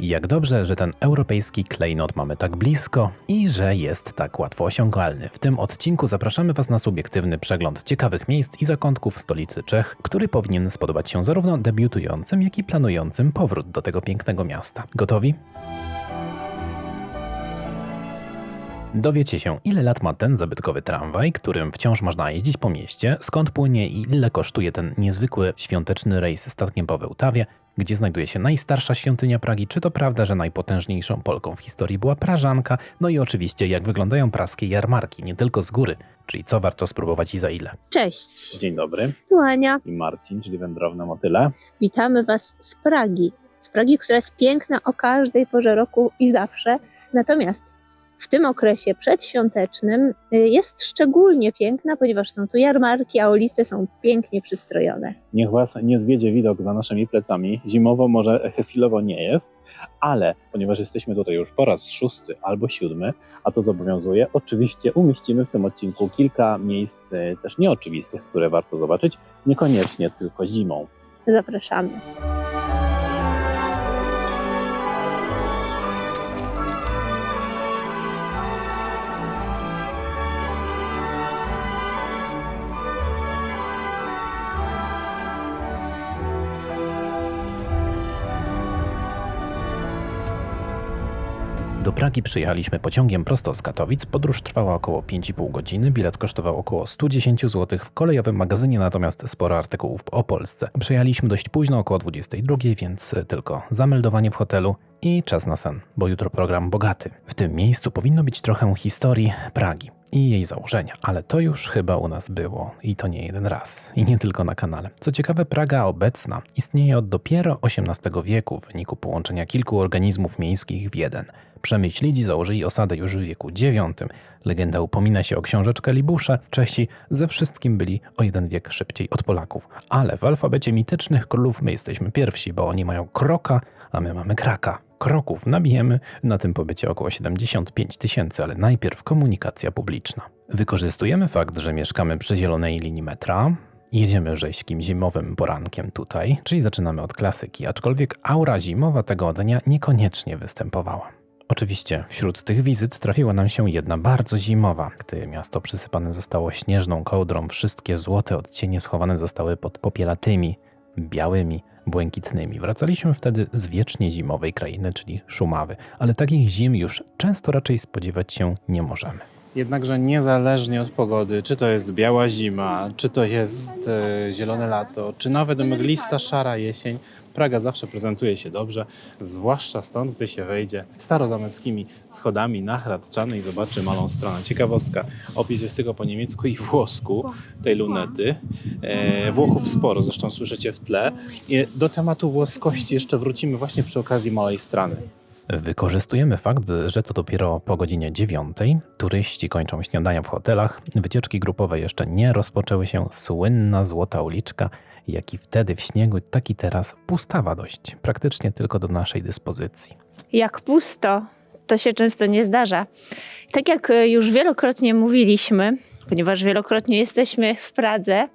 Jak dobrze, że ten europejski klejnot mamy tak blisko i że jest tak łatwo osiągalny. W tym odcinku zapraszamy Was na subiektywny przegląd ciekawych miejsc i zakątków stolicy Czech, który powinien spodobać się zarówno debiutującym, jak i planującym powrót do tego pięknego miasta. Gotowi? Dowiecie się, ile lat ma ten zabytkowy tramwaj, którym wciąż można jeździć po mieście, skąd płynie i ile kosztuje ten niezwykły świąteczny rejs statkiem po Wełtawie, gdzie znajduje się najstarsza świątynia Pragi, czy to prawda, że najpotężniejszą Polką w historii była Prażanka, no i oczywiście jak wyglądają praskie jarmarki, nie tylko z góry, czyli co warto spróbować i za ile. Cześć, Dzień dobry. tu Ania. I Marcin, czyli wędrowne motyle. Witamy Was z Pragi. Z Pragi, która jest piękna o każdej porze roku i zawsze. Natomiast w tym okresie przedświątecznym y, jest szczególnie piękna, ponieważ są tu jarmarki, a ulice są pięknie przystrojone. Niech Was nie zwiedzie widok za naszymi plecami. Zimowo może chwilowo nie jest, ale ponieważ jesteśmy tutaj już po raz szósty albo siódmy, a to zobowiązuje, oczywiście umieścimy w tym odcinku kilka miejsc e, też nieoczywistych, które warto zobaczyć, niekoniecznie tylko zimą. Zapraszamy. Do Pragi przyjechaliśmy pociągiem prosto z Katowic. Podróż trwała około 5,5 godziny. Bilet kosztował około 110 zł. W kolejowym magazynie natomiast sporo artykułów o Polsce. Przyjechaliśmy dość późno, około 22, więc tylko zameldowanie w hotelu i czas na sen, bo jutro program bogaty. W tym miejscu powinno być trochę historii Pragi i jej założenia, ale to już chyba u nas było i to nie jeden raz i nie tylko na kanale. Co ciekawe, Praga obecna istnieje od dopiero XVIII wieku w wyniku połączenia kilku organizmów miejskich w jeden. Przemyślidzi założyli osadę już w wieku IX. Legenda upomina się o książeczkę Libusza. Czesi ze wszystkim byli o jeden wiek szybciej od Polaków. Ale w alfabecie mitycznych królów my jesteśmy pierwsi, bo oni mają kroka, a my mamy kraka. Kroków nabijemy na tym pobycie około 75 tysięcy, ale najpierw komunikacja publiczna. Wykorzystujemy fakt, że mieszkamy przy zielonej linii metra, Jedziemy rzeźkim zimowym porankiem tutaj, czyli zaczynamy od klasyki, aczkolwiek aura zimowa tego dnia niekoniecznie występowała. Oczywiście wśród tych wizyt trafiła nam się jedna bardzo zimowa, gdy miasto przysypane zostało śnieżną kołdrą, wszystkie złote odcienie schowane zostały pod popielatymi, białymi, błękitnymi. Wracaliśmy wtedy z wiecznie zimowej krainy, czyli Szumawy, ale takich zim już często raczej spodziewać się nie możemy. Jednakże niezależnie od pogody, czy to jest biała zima, czy to jest e, zielone lato, czy nawet mglista szara jesień, Praga zawsze prezentuje się dobrze, zwłaszcza stąd, gdy się wejdzie starozameckimi schodami na Hradczany i zobaczy malą stronę. Ciekawostka, opis jest tylko po niemiecku i włosku tej lunety. E, Włochów sporo, zresztą słyszycie w tle. I do tematu włoskości jeszcze wrócimy właśnie przy okazji małej strony. Wykorzystujemy fakt, że to dopiero po godzinie dziewiątej. Turyści kończą śniadania w hotelach, wycieczki grupowe jeszcze nie rozpoczęły się. Słynna złota uliczka, jak i wtedy w śniegu, tak i teraz pustawa dość, praktycznie tylko do naszej dyspozycji. Jak pusto, to się często nie zdarza. Tak jak y, już wielokrotnie mówiliśmy, ponieważ wielokrotnie jesteśmy w Pradze,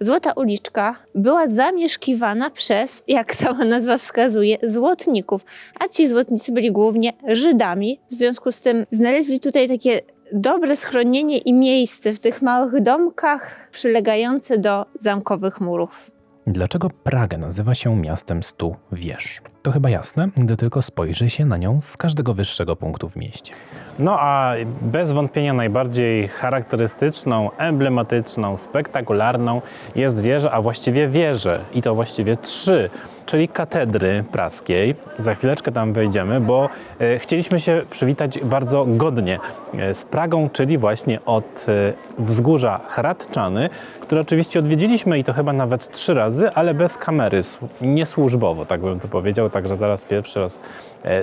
Złota Uliczka była zamieszkiwana przez, jak sama nazwa wskazuje, złotników, a ci złotnicy byli głównie Żydami. W związku z tym znaleźli tutaj takie dobre schronienie i miejsce w tych małych domkach przylegające do zamkowych murów. Dlaczego Praga nazywa się miastem stu wież? To chyba jasne, gdy tylko spojrzy się na nią z każdego wyższego punktu w mieście. No a bez wątpienia najbardziej charakterystyczną, emblematyczną, spektakularną jest wieża, a właściwie wieże i to właściwie trzy, czyli katedry praskiej. Za chwileczkę tam wejdziemy, bo e, chcieliśmy się przywitać bardzo godnie e, z Pragą, czyli właśnie od e, wzgórza Hradczany, które oczywiście odwiedziliśmy i to chyba nawet trzy razy, ale bez kamery, niesłużbowo, tak bym to powiedział, także teraz pierwszy raz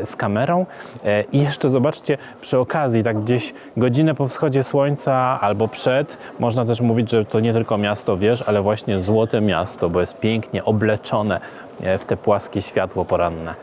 z kamerą. I jeszcze zobaczcie, przy okazji, tak gdzieś godzinę po wschodzie słońca albo przed, można też mówić, że to nie tylko miasto wież, ale właśnie złote miasto, bo jest pięknie obleczone w te płaskie światło poranne.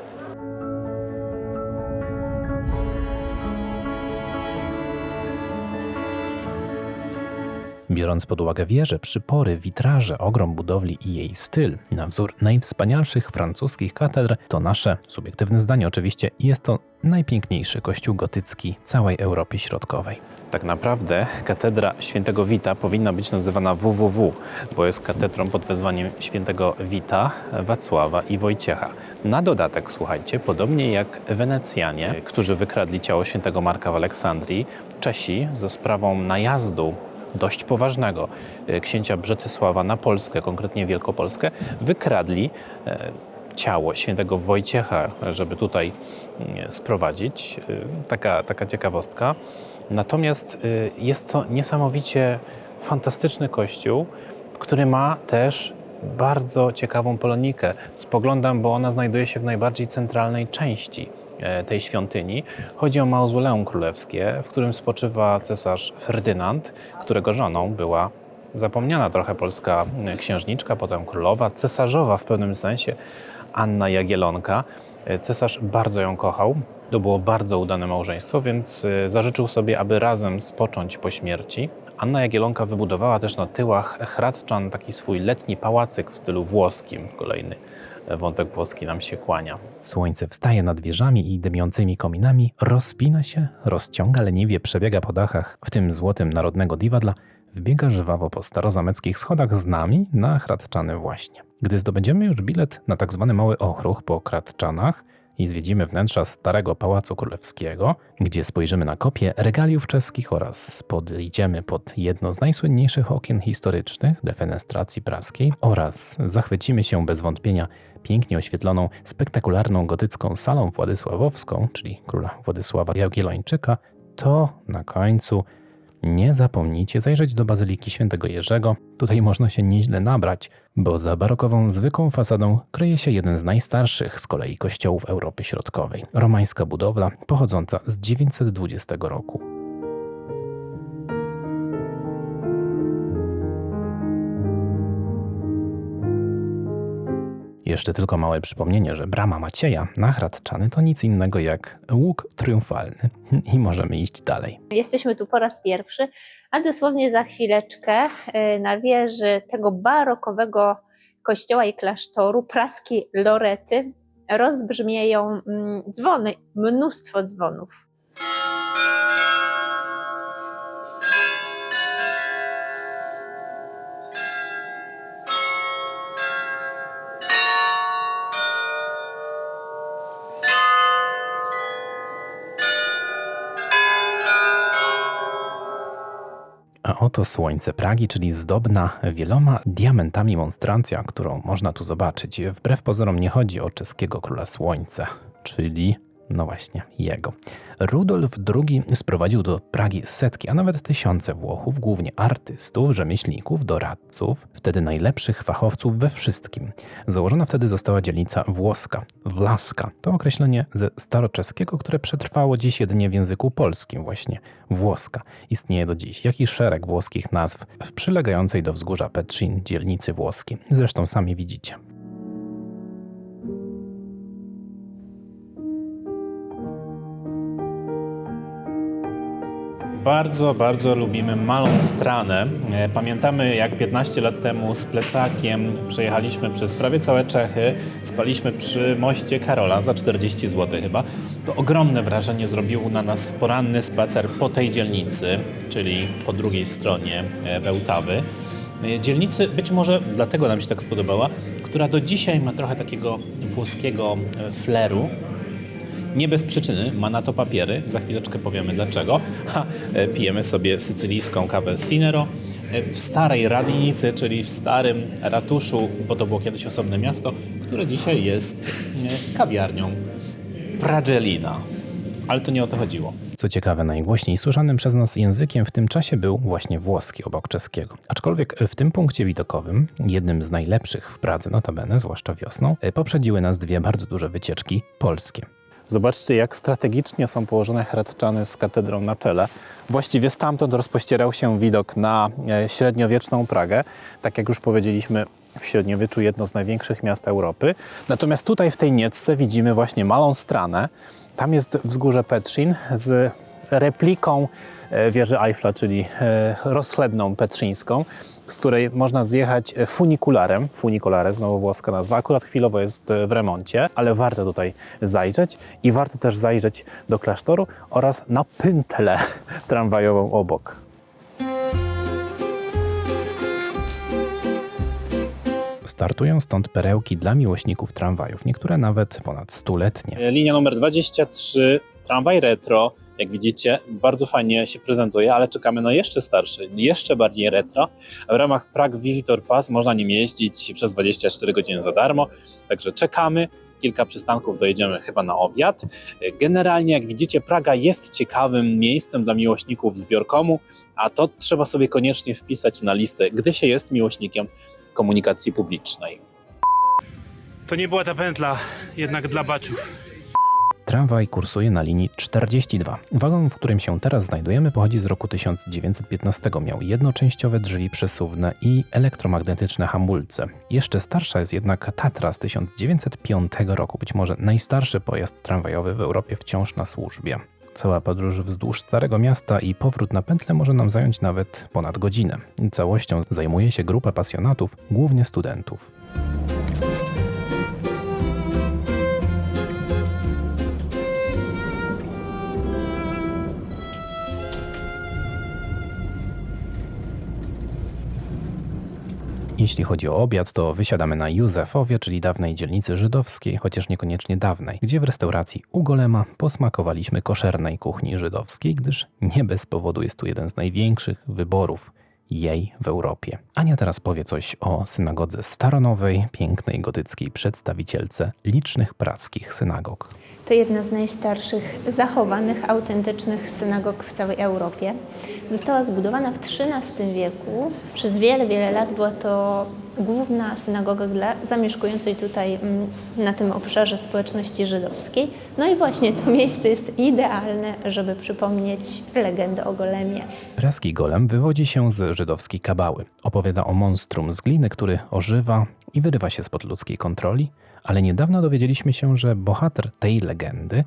Biorąc pod uwagę wieże, przypory, witraże, ogrom budowli i jej styl, na wzór najwspanialszych francuskich katedr, to nasze subiektywne zdanie oczywiście, jest to najpiękniejszy kościół gotycki całej Europy Środkowej. Tak naprawdę katedra świętego Wita powinna być nazywana WWW, bo jest katedrą pod wezwaniem świętego Wita, Wacława i Wojciecha. Na dodatek, słuchajcie, podobnie jak Wenecjanie, którzy wykradli ciało świętego Marka w Aleksandrii, Czesi ze sprawą najazdu dość poważnego e, księcia Brzetysława na Polskę, konkretnie Wielkopolskę, wykradli e, ciało świętego Wojciecha, żeby tutaj mm, sprowadzić. E, Taka, taka ciekawostka. Natomiast y, jest to niesamowicie fantastyczny kościół, który ma też bardzo ciekawą polonikę. Spoglądam, bo ona znajduje się w najbardziej centralnej części e, tej świątyni. Chodzi o mauzoleum królewskie, w którym spoczywa cesarz Ferdynand, którego żoną była zapomniana trochę polska e, księżniczka, potem królowa, cesarzowa w pewnym sensie, Anna Jagielonka. E, Cesarz bardzo ją kochał. To było bardzo udane małżeństwo, więc e, zażyczył sobie, aby razem spocząć po śmierci. Anna Jagielonka wybudowała też na tyłach Hradczan taki swój letni pałacyk w stylu włoskim. Kolejny e, wątek włoski nam się kłania. Słońce wstaje nad wieżami i dymiącymi kominami, rozpina się, rozciąga leniwie, przebiega po dachach, w tym złotym narodnego diwadla, wbiega żwawo po starozameckich schodach z nami na Hradczany właśnie. Gdy zdobędziemy już bilet na tak zwany mały ochruch po Hradczanach i zwiedzimy wnętrza Starego Pałacu Królewskiego, gdzie spojrzymy na kopie regaliów czeskich oraz podejdziemy pod jedno z najsłynniejszych okien historycznych defenestracji praskiej oraz zachwycimy się bez wątpienia pięknie oświetloną, spektakularną gotycką salą władysławowską, czyli króla Władysława Jagiellończyka, to na końcu. Nie zapomnijcie zajrzeć do Bazyliki Świętego Jerzego. Tutaj można się nieźle nabrać, bo za barokową zwykłą fasadą kryje się jeden z najstarszych z kolei kościołów Europy Środkowej. Romańska budowla pochodząca z 920 roku. Jeszcze tylko małe przypomnienie, że brama Macieja na Hradczany to nic innego jak łuk triumfalny i możemy iść dalej. Jesteśmy tu po raz pierwszy, a dosłownie za chwileczkę y, na wieży tego barokowego kościoła i klasztoru praskiej Lorety rozbrzmieją mm, dzwony, mnóstwo dzwonów. Oto słońce Pragi, czyli zdobna wieloma diamentami monstrancja, którą można tu zobaczyć. Wbrew pozorom nie chodzi o czeskiego króla słońca, czyli no właśnie jego. Rudolf II sprowadził do Pragi setki, a nawet tysiące Włochów, głównie artystów, rzemieślników, doradców, wtedy najlepszych fachowców we wszystkim. Założona wtedy została dzielnica włoska, Wlaska. To określenie ze staroczeskiego, które przetrwało dziś jedynie w języku polskim, właśnie włoska. Istnieje do dziś, jak i szereg włoskich nazw w przylegającej do wzgórza Petrin dzielnicy włoskiej. Zresztą sami widzicie. Bardzo, bardzo lubimy Malą Stranę. E, Pamiętamy, jak 15 lat temu z plecakiem przejechaliśmy przez prawie całe Czechy, spaliśmy przy moście Karola za 40 zł chyba. To ogromne wrażenie zrobił na nas poranny spacer po tej dzielnicy, czyli po drugiej stronie e, Bełtawy. E, Dzielnicy, być może dlatego nam się tak spodobała, która do dzisiaj ma trochę takiego włoskiego fleru, nie bez przyczyny, ma na to papiery, za chwileczkę powiemy dlaczego. Ha, e, pijemy sobie sycylijską kawę Sinero e, w starej radnicy, czyli w starym ratuszu, bo to było kiedyś osobne miasto, które dzisiaj jest e, kawiarnią Pragelina. Ale to nie o to chodziło. Co ciekawe, najgłośniej słyszanym przez nas językiem w tym czasie był właśnie włoski obok czeskiego. Aczkolwiek w tym punkcie widokowym, jednym z najlepszych w Pradze, notabene, zwłaszcza wiosną, poprzedziły nas dwie bardzo duże wycieczki polskie. Zobaczcie, jak strategicznie są położone Hradczany z katedrą na czele. Właściwie stamtąd rozpościerał się widok na e, średniowieczną Pragę. Tak jak już powiedzieliśmy, w średniowieczu jedno z największych miast Europy. Natomiast tutaj w tej Niecce widzimy właśnie Malą Stranę. Tam jest wzgórze Petrin z repliką e, wieży Eiffla, czyli e, rozchledną petrzyńską, z której można zjechać e, funikularem. Funikulare, znowu włoska nazwa. Akurat chwilowo jest e, w remoncie, ale warto tutaj zajrzeć i warto też zajrzeć do klasztoru oraz na pętlę tramwajową obok. Startują stąd perełki dla miłośników tramwajów, niektóre nawet ponad stuletnie. E, Linia numer 23, tramwaj retro. Jak widzicie, bardzo fajnie się prezentuje, ale czekamy na jeszcze starszy, jeszcze bardziej retro. W ramach Prague Visitor Pass można nim jeździć przez 24 godziny za darmo, także czekamy. Kilka przystanków dojedziemy chyba na obiad. Generalnie, jak widzicie, Praga jest ciekawym miejscem dla miłośników zbiorkomu, a to trzeba sobie koniecznie wpisać na listę, gdy się jest miłośnikiem komunikacji publicznej. To nie była ta pętla, jednak dla baczów. Tramwaj kursuje na linii 42. Wagon, w którym się teraz znajdujemy, pochodzi z roku 1915. Miał jednoczęściowe drzwi przesuwne i elektromagnetyczne hamulce. Jeszcze starsza jest jednak Tatra z 1905 roku, być może najstarszy pojazd tramwajowy w Europie wciąż na służbie. Cała podróż wzdłuż Starego Miasta i powrót na pętlę może nam zająć nawet ponad godzinę. Całością zajmuje się grupa pasjonatów, głównie studentów. Jeśli chodzi o obiad, to wysiadamy na Józefowie, czyli dawnej dzielnicy żydowskiej, chociaż niekoniecznie dawnej, gdzie w restauracji u posmakowaliśmy koszernej kuchni żydowskiej, gdyż nie bez powodu jest tu jeden z największych wyborów jej w Europie. Ania teraz powie coś o synagodze staronowej, pięknej gotyckiej przedstawicielce licznych prackich synagog. To jedna z najstarszych zachowanych, autentycznych synagog w całej Europie. Została zbudowana w XIII wieku. Przez wiele, wiele lat była to główna synagoga dla zamieszkującej tutaj mm, na tym obszarze społeczności żydowskiej. No i właśnie to miejsce jest idealne, żeby przypomnieć legendę o Golemie. Praski golem wywodzi się z żydowskiej kabały. Opowiada o monstrum z gliny, który ożywa i wyrywa się spod ludzkiej kontroli, ale niedawno dowiedzieliśmy się, że bohater tej legendy,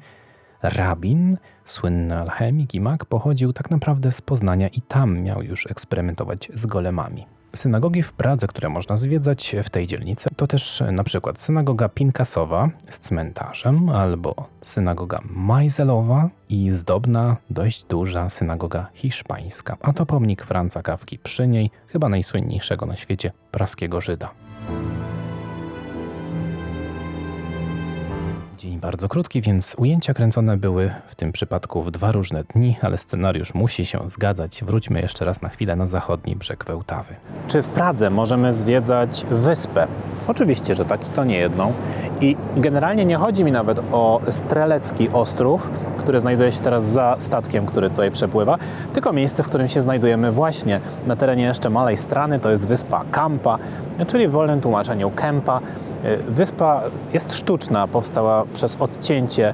rabin, słynny alchemik i mag, pochodził tak naprawdę z Poznania i tam miał już eksperymentować z golemami. Synagogi w Pradze, które można zwiedzać w tej dzielnicy, to też na przykład synagoga Pinkasowa z cmentarzem, albo synagoga Majzelowa i zdobna, dość duża synagoga hiszpańska, a to pomnik Franca Kawki przy niej, chyba najsłynniejszego na świecie praskiego Żyda. Dzień bardzo krótki, więc ujęcia kręcone były w tym przypadku w dwa różne dni, ale scenariusz musi się zgadzać. Wróćmy jeszcze raz na chwilę na zachodni brzeg Wełtawy. Czy w Pradze możemy zwiedzać wyspę? Oczywiście, że tak i to nie jedną. I generalnie nie chodzi mi nawet o Strelecki Ostrów, który znajduje się teraz za statkiem, który tutaj przepływa, tylko miejsce, w którym się znajdujemy właśnie na terenie jeszcze Malej Strany, to jest wyspa Kampa, czyli w wolnym tłumaczeniu Kępa. Wyspa jest sztuczna, powstała przez odcięcie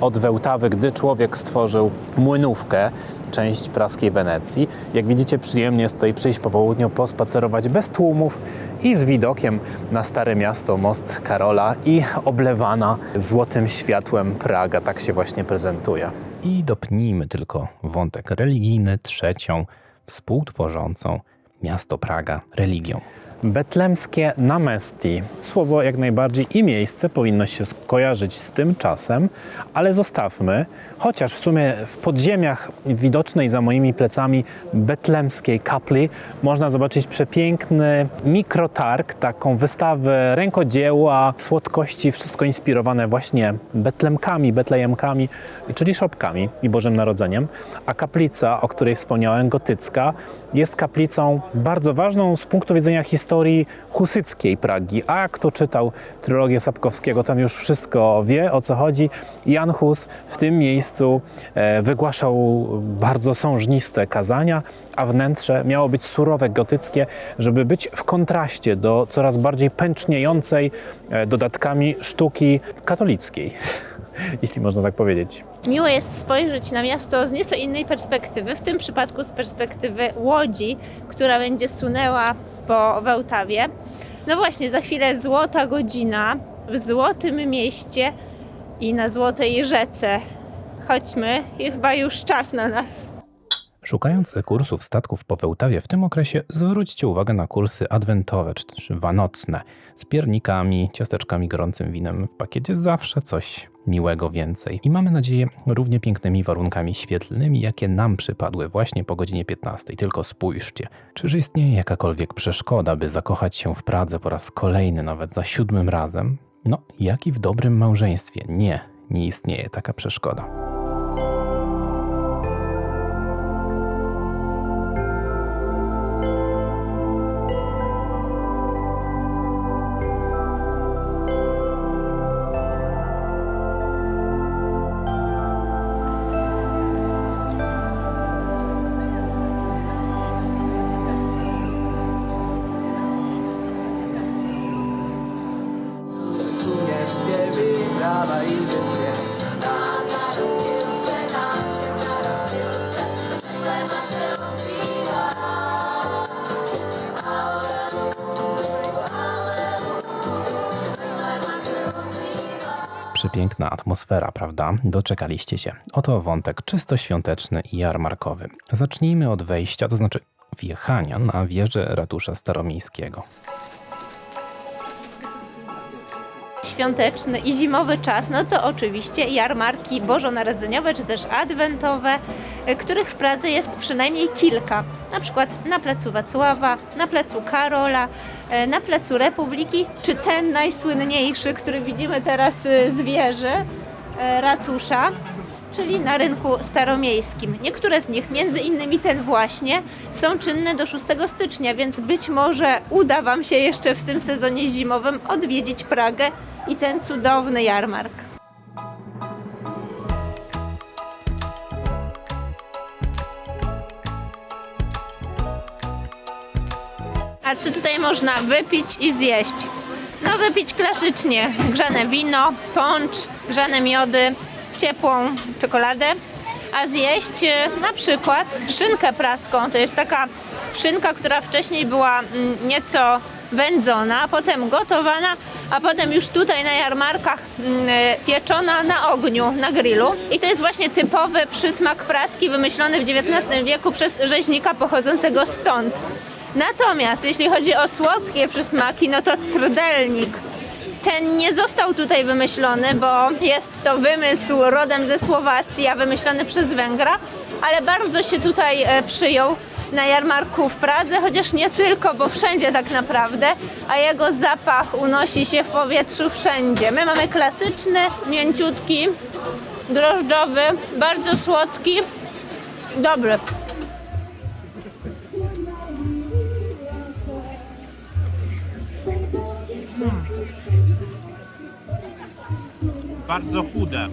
od Wełtawy, gdy człowiek stworzył młynówkę, część praskiej Wenecji. Jak widzicie, przyjemnie jest tutaj przyjść po południu, pospacerować bez tłumów i z widokiem na Stare Miasto, most Karola i oblewana złotym światłem Praga. Tak się właśnie prezentuje. I dopnijmy tylko wątek religijny, trzecią, współtworzącą miasto Praga religią. Betlemskie Namesti. Słowo jak najbardziej i miejsce powinno się skojarzyć z tym czasem, ale zostawmy, chociaż w sumie w podziemiach widocznej za moimi plecami betlemskiej kapli można zobaczyć przepiękny mikrotarg, taką wystawę rękodzieła, słodkości, wszystko inspirowane właśnie betlemkami, betlejemkami, czyli szopkami i Bożym Narodzeniem. A kaplica, o której wspomniałem, gotycka, jest kaplicą bardzo ważną z punktu widzenia historii husyckiej Pragi. A kto czytał trylogię Sapkowskiego, ten już wszystko wie o co chodzi. Jan Hus w tym miejscu e, wygłaszał bardzo sążniste kazania, a wnętrze miało być surowe, gotyckie, żeby być w kontraście do coraz bardziej pęczniejącej e, dodatkami sztuki katolickiej, jeśli można tak powiedzieć. Miło jest spojrzeć na miasto z nieco innej perspektywy, w tym przypadku z perspektywy łodzi, która będzie sunęła po Wełtawie. No właśnie, za chwilę złota godzina w złotym mieście i na złotej rzece. Chodźmy, i chyba już czas na nas. Szukając kursów statków po Wełtawie w tym okresie, zwróćcie uwagę na kursy adwentowe czy też wanocne z piernikami, ciasteczkami, gorącym winem. W pakiecie zawsze coś miłego więcej. I mamy nadzieję równie pięknymi warunkami świetlnymi, jakie nam przypadły właśnie po godzinie 15. Tylko spójrzcie, czyż istnieje jakakolwiek przeszkoda, by zakochać się w Pradze po raz kolejny, nawet za siódmym razem? No, jak i w dobrym małżeństwie. Nie, nie istnieje taka przeszkoda. Atmosfera, prawda? Doczekaliście się. Oto wątek czysto świąteczny i jarmarkowy. Zacznijmy od wejścia, to znaczy wjechania na wieżę ratusza staromiejskiego. Świąteczny i zimowy czas, no to oczywiście jarmarki bożonarodzeniowe czy też adwentowe, e, których w Pradze jest przynajmniej kilka. Na przykład na placu Wacława, na placu Karola, e, na placu Republiki, czy ten najsłynniejszy, który widzimy teraz e, z wieży ratusza, czyli na rynku staromiejskim. Niektóre z nich, między innymi ten właśnie, są czynne do 6 stycznia, więc być może uda Wam się jeszcze w tym sezonie zimowym odwiedzić Pragę i ten cudowny jarmark. A co tutaj można wypić i zjeść? No wypić klasycznie grzane wino, poncz, grzane miody, ciepłą czekoladę, a zjeść e, na przykład szynkę praską. To jest taka szynka, która wcześniej była mm, nieco wędzona, potem gotowana, a potem już tutaj na jarmarkach mm, e, pieczona na ogniu, na grillu. I to jest właśnie typowy przysmak praski wymyślony w XIX wieku przez rzeźnika pochodzącego stąd. Natomiast jeśli chodzi o słodkie przysmaki, no to trdelnik. Ten nie został tutaj wymyślony, bo jest to wymysł rodem ze Słowacji, a wymyślony przez Węgra, ale bardzo się tutaj e, przyjął na jarmarku w Pradze, chociaż nie tylko, bo wszędzie tak naprawdę, a jego zapach unosi się w powietrzu wszędzie. My mamy klasyczny, mięciutki, drożdżowy, bardzo słodki, dobry. Bardzo chude.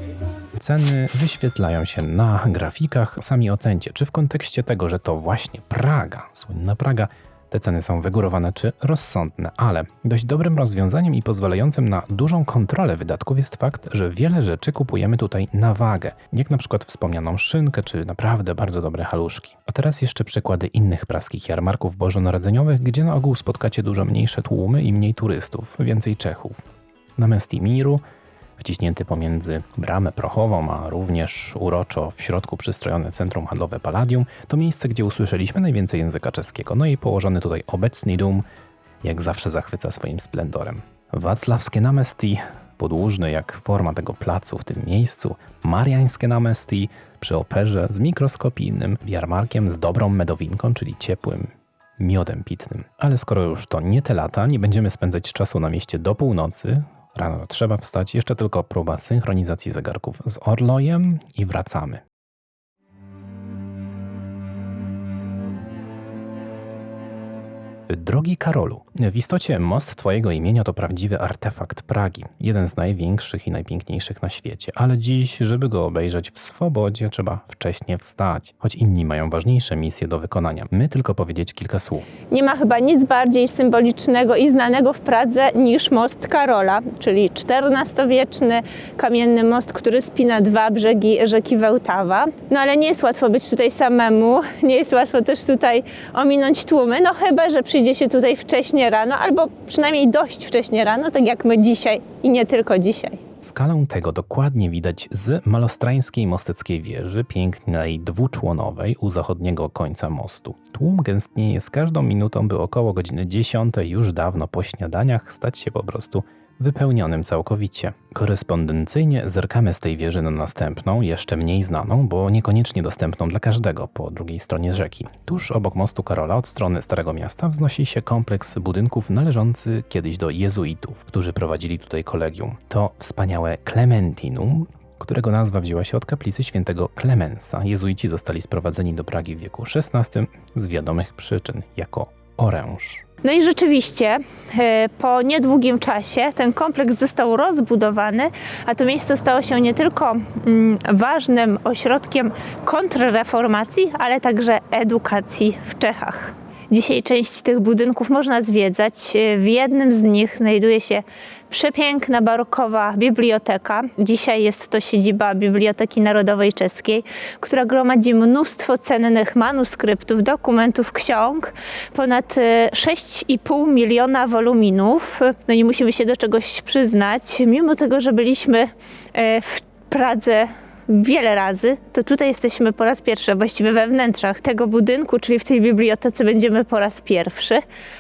Ceny wyświetlają się na grafikach. Sami ocencie, czy w kontekście tego, że to właśnie Praga, słynna Praga, te ceny są wygórowane czy rozsądne, ale dość dobrym rozwiązaniem i pozwalającym na dużą kontrolę wydatków jest fakt, że wiele rzeczy kupujemy tutaj na wagę, jak na przykład wspomnianą szynkę czy naprawdę bardzo dobre haluszki. A teraz jeszcze przykłady innych praskich jarmarków bożonarodzeniowych, gdzie na ogół spotkacie dużo mniejsze tłumy i mniej turystów, więcej Czechów. Na Mestimiru wciśnięty pomiędzy bramę prochową, a również uroczo w środku przystrojone centrum handlowe Palladium, to miejsce, gdzie usłyszeliśmy najwięcej języka czeskiego, no i położony tutaj obecny dom, jak zawsze zachwyca swoim splendorem. Wacławskie Namesti, podłużny jak forma tego placu w tym miejscu, Mariańskie Namesti przy operze z mikroskopijnym jarmarkiem z dobrą medowinką, czyli ciepłym miodem pitnym. Ale skoro już to nie te lata, nie będziemy spędzać czasu na mieście do północy. Rano trzeba wstać, jeszcze tylko próba synchronizacji zegarków z Orlojem i wracamy. Drogi Karolu, w istocie most Twojego imienia to prawdziwy artefakt Pragi, jeden z największych i najpiękniejszych na świecie, ale dziś, żeby go obejrzeć w swobodzie, trzeba wcześnie wstać, choć inni mają ważniejsze misje do wykonania. My tylko powiedzieć kilka słów. Nie ma chyba nic bardziej symbolicznego i znanego w Pradze niż most Karola, czyli XIV-wieczny kamienny most, który spina dwa brzegi rzeki Wełtawa. No ale nie jest łatwo być tutaj samemu, nie jest łatwo też tutaj ominąć tłumy, no chyba, że przyjdzie się tutaj wcześnie rano, albo przynajmniej dość wcześnie rano, tak jak my dzisiaj i nie tylko dzisiaj. Skalę tego dokładnie widać z malostrańskiej mosteckiej wieży, pięknej dwuczłonowej u zachodniego końca mostu. Tłum gęstnieje z każdą minutą, by około godziny 10 już dawno po śniadaniach stać się po prostu wypełnionym całkowicie. Korespondencyjnie zerkamy z tej wieży na następną, jeszcze mniej znaną, bo niekoniecznie dostępną dla każdego po drugiej stronie rzeki. Tuż obok mostu Karola od strony Starego Miasta wznosi się kompleks budynków należący kiedyś do jezuitów, którzy prowadzili tutaj kolegium. To wspaniałe Clementinum, którego nazwa wzięła się od kaplicy świętego Klemensa. Jezuici zostali sprowadzeni do Pragi w wieku XVI z wiadomych przyczyn jako oręż. No i rzeczywiście e, po niedługim czasie ten kompleks został rozbudowany, a to miejsce stało się nie tylko mm, ważnym ośrodkiem kontrreformacji, ale także edukacji w Czechach. Dzisiaj część tych budynków można zwiedzać. E, W jednym z nich znajduje się przepiękna barokowa biblioteka. Dzisiaj jest to siedziba Biblioteki Narodowej Czeskiej, która gromadzi mnóstwo cennych manuskryptów, dokumentów, ksiąg, ponad e, 6,5 miliona woluminów. No i musimy się do czegoś przyznać, mimo tego, że byliśmy e, w Pradze wiele razy, to tutaj jesteśmy po raz pierwszy, właściwie we wnętrzach tego budynku, czyli w tej bibliotece będziemy po raz pierwszy.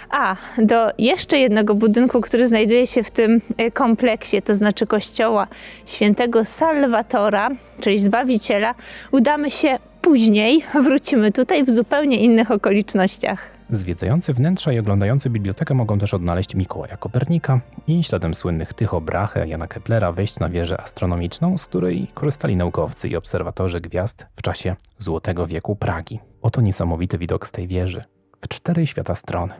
A do jeszcze jednego budynku, który znajduje się w tym e, kompleksie, to znaczy kościoła świętego Salwatora, czyli Zbawiciela, udamy się później. Wrócimy tutaj w zupełnie innych okolicznościach. Zwiedzający wnętrza i oglądający bibliotekę mogą też odnaleźć Mikołaja Kopernika i śladem słynnych Tycho Brahe, Jana Keplera wejść na wieżę astronomiczną, z której korzystali naukowcy i obserwatorzy gwiazd w czasie Złotego Wieku Pragi. Oto niesamowity widok z tej wieży w cztery świata strony.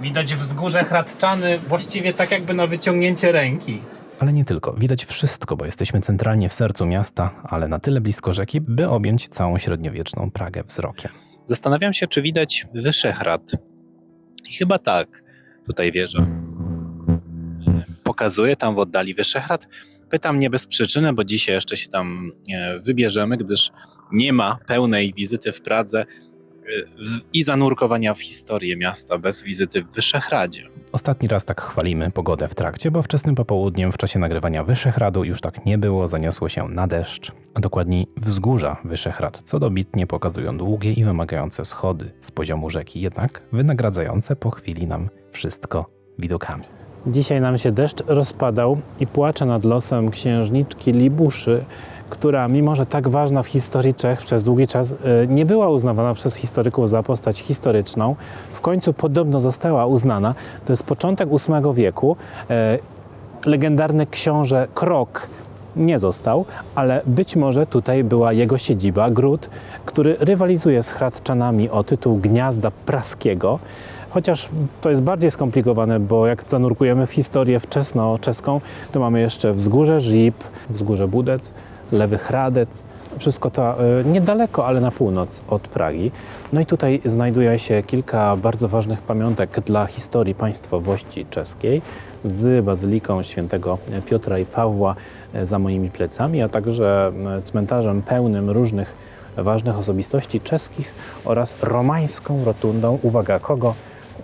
Widać wzgórze Hradczany właściwie tak jakby na wyciągnięcie ręki. Ale nie tylko. Widać wszystko, bo jesteśmy centralnie w sercu miasta, ale na tyle blisko rzeki, by objąć całą średniowieczną Pragę wzrokiem. Zastanawiam się, czy widać Wyszehrad. I chyba tak. Tutaj wieża. Pokazuje tam w oddali Wyszehrad. Pytam nie bez przyczyny, bo dzisiaj jeszcze się tam e, wybierzemy, gdyż nie ma pełnej wizyty w Pradze i zanurkowania w historię miasta bez wizyty w Wyszehradzie. Ostatni raz tak chwalimy pogodę w trakcie, bo wczesnym popołudniem w czasie nagrywania Wyszehradu już tak nie było, zaniosło się na deszcz, a dokładniej wzgórza Wyszehrad, co dobitnie pokazują długie i wymagające schody z poziomu rzeki, jednak wynagradzające po chwili nam wszystko widokami. Dzisiaj nam się deszcz rozpadał i płacze nad losem księżniczki Libuszy, która mimo, że tak ważna w historii Czech przez długi czas e, nie była uznawana przez historyków za postać historyczną, w końcu podobno została uznana. To jest początek VIII wieku. E, Legendarny książę Krok nie został, ale być może tutaj była jego siedziba, gród, który rywalizuje z Hradczanami o tytuł Gniazda Praskiego. Chociaż to jest bardziej skomplikowane, bo jak zanurkujemy w historię wczesno-czeską, to mamy jeszcze wzgórze Żib, wzgórze Budec, Lewy Hradec. Wszystko to e, niedaleko, ale na północ od Pragi. No i tutaj znajduje się kilka bardzo ważnych pamiątek dla historii państwowości czeskiej z Bazyliką Świętego Piotra i Pawła e, za moimi plecami, a także cmentarzem pełnym różnych ważnych osobistości czeskich oraz romańską rotundą, uwaga kogo?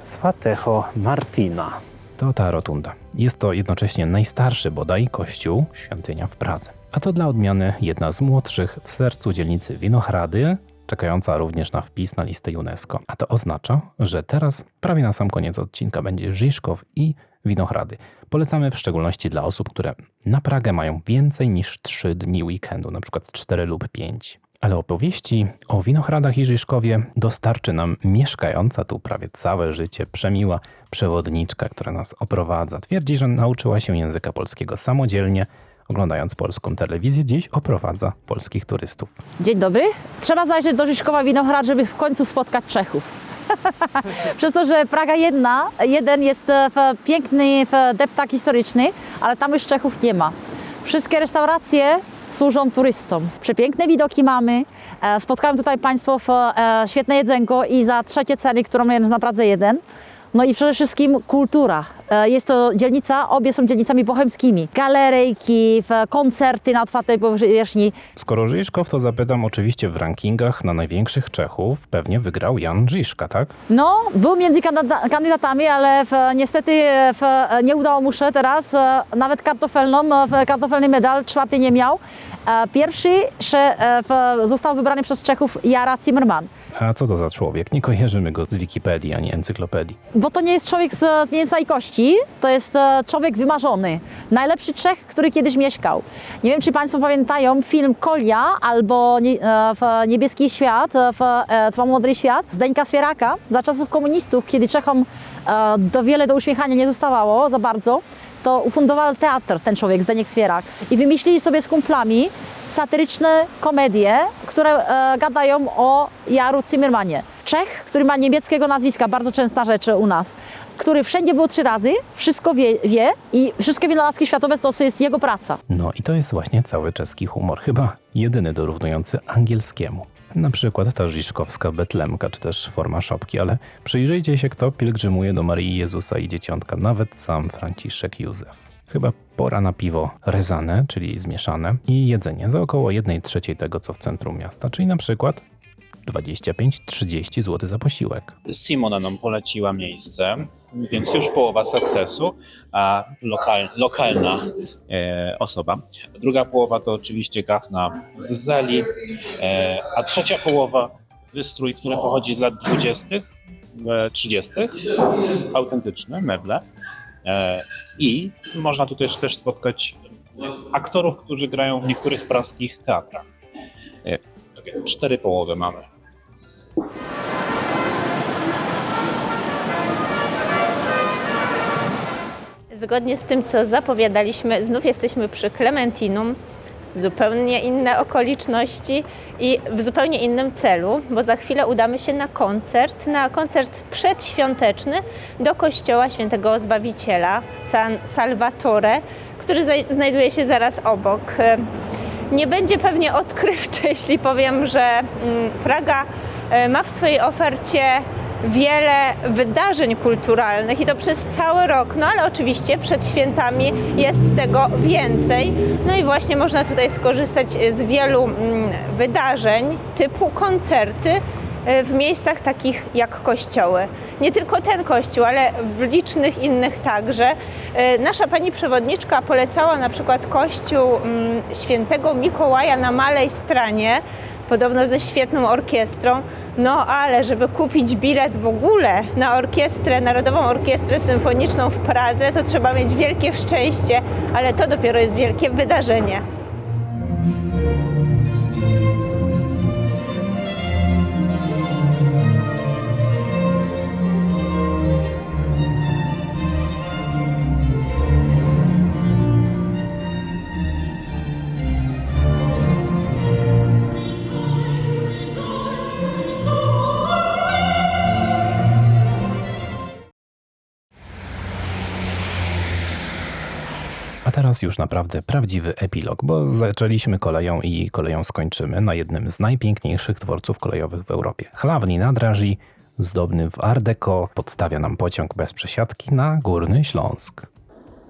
Swatecho Martina. To ta rotunda. Jest to jednocześnie najstarszy bodaj kościół, świątynia w Pradze. A to dla odmiany jedna z młodszych w sercu dzielnicy Winochrady, czekająca również na wpis na listę UNESCO. A to oznacza, że teraz, prawie na sam koniec odcinka, będzie Żyżkow i Winochrady. Polecamy w szczególności dla osób, które na Pragę mają więcej niż 3 dni weekendu, na przykład 4 lub 5. Ale opowieści o Winochradach i Żyżkowie dostarczy nam mieszkająca tu prawie całe życie przemiła przewodniczka, która nas oprowadza. Twierdzi, że nauczyła się języka polskiego samodzielnie, oglądając polską telewizję, dziś oprowadza polskich turystów. Dzień dobry. Trzeba zajrzeć do Żyżkowa Winohrad, żeby w końcu spotkać Czechów. Przez to, że Praga jedna, jeden jest w piękny w deptak historyczny, ale tam już Czechów nie ma. Wszystkie restauracje służą turystom. Przepiękne widoki mamy. E, Spotkałem tutaj Państwo w e, świetne jedzenko i za trzecie ceny, którą jest na Pradze jeden. No i przede wszystkim kultura. E, Jest to dzielnica, obie są dzielnicami bohemskimi. Galeryjki, koncerty na otwartej powierzchni. Skoro Żiszkow, to zapytam oczywiście w rankingach na największych Czechów pewnie wygrał Jan Żiszka, tak? No, był między kandydatami, ale w, niestety w, nie udało mu się teraz. e, Nawet kartofelną, e, kartofelny medal czwarty nie miał. Pierwszy że, w, został wybrany przez Czechów Jara Zimmerman. A co to za człowiek? Nie kojarzymy go z Wikipedii ani encyklopedii. Bo to nie jest człowiek z, z mięsa i kości, to jest e, człowiek wymarzony. Najlepszy Czech, który kiedyś mieszkał. Nie wiem, czy Państwo pamiętają film Kolia albo e, Niebieski Świat, e, w e, Tłamodry Świat Zdeńka Swieraka za czasów komunistów, kiedy Czechom do wiele do uśmiechania nie zostawało za bardzo, to ufundował teatr ten człowiek, Zdeniek Swierak. I wymyślili sobie z kumplami satyryczne komedie, które gadają o Jaru Zimmermanie. Czech, który ma niemieckiego nazwiska, bardzo częsta rzecz u nas, który wszędzie był trzy razy, wszystko wie, wie i wszystkie wynalazki światowe to jest jego praca. No i to jest właśnie cały czeski humor, chyba jedyny dorównujący angielskiemu. Na przykład ta żiszkowska betlemka, czy też forma szopki, ale przyjrzyjcie się, kto pielgrzymuje do Maryi Jezusa i Dzieciątka, nawet sam Franciszek Józef. Chyba pora na piwo rezane, czyli zmieszane, i jedzenie za około 1 trzeciej tego, co w centrum miasta, czyli na przykład 25-30 zł za posiłek. Simona nam poleciła miejsce, więc już połowa sukcesu, a lokal, lokalna e, osoba. Druga połowa to oczywiście gachna z Zeli, e, a trzecia połowa wystrój, który pochodzi z lat 20., e, 30., autentyczne meble. E, I można tu też, też spotkać aktorów, którzy grają w niektórych praskich teatrach. Takie cztery połowy mamy. Zgodnie z tym, co zapowiadaliśmy, znów jesteśmy przy Clementinum. Zupełnie inne okoliczności i w zupełnie innym celu, bo za chwilę udamy się na koncert, na koncert przedświąteczny do kościoła świętego Zbawiciela San Salvatore, który znajduje się zaraz obok. Nie będzie pewnie odkrywcze, jeśli powiem, że mm, Praga e, ma w swojej ofercie wiele wydarzeń kulturalnych i to przez cały rok, no ale oczywiście przed świętami jest tego więcej. No i właśnie można tutaj skorzystać z wielu mm, wydarzeń typu koncerty w miejscach takich jak kościoły. Nie tylko ten kościół, ale w licznych innych także. E, Nasza pani przewodniczka polecała na przykład kościół mm, świętego Mikołaja na Malej Stranie, podobno ze świetną orkiestrą. No ale żeby kupić bilet w ogóle na orkiestrę, Narodową Orkiestrę Symfoniczną w Pradze, to trzeba mieć wielkie szczęście, ale to dopiero jest wielkie wydarzenie. Już naprawdę prawdziwy epilog, bo zaczęliśmy koleją i koleją skończymy na jednym z najpiękniejszych dworców kolejowych w Europie. Chlawni nadrażi, zdobny w Art Deco, podstawia nam pociąg bez przesiadki na Górny Śląsk.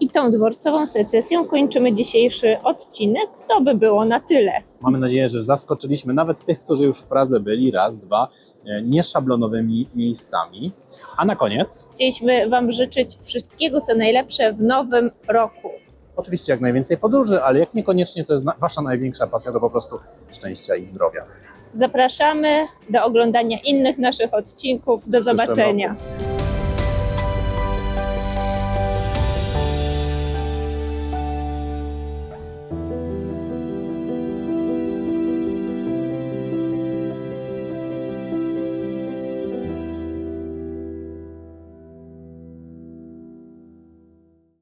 I tą dworcową secesją kończymy dzisiejszy odcinek. To by było na tyle. Mamy nadzieję, że zaskoczyliśmy nawet tych, którzy już w Pradze byli raz, dwa, e, nieszablonowymi miejscami. A na koniec, Chcieliśmy Wam życzyć wszystkiego, co najlepsze w nowym roku. Oczywiście jak najwięcej podróży, ale jak niekoniecznie to jest Wasza największa pasja, to po prostu szczęścia i zdrowia. Zapraszamy do oglądania innych naszych odcinków. Do przyszłym zobaczenia. roku.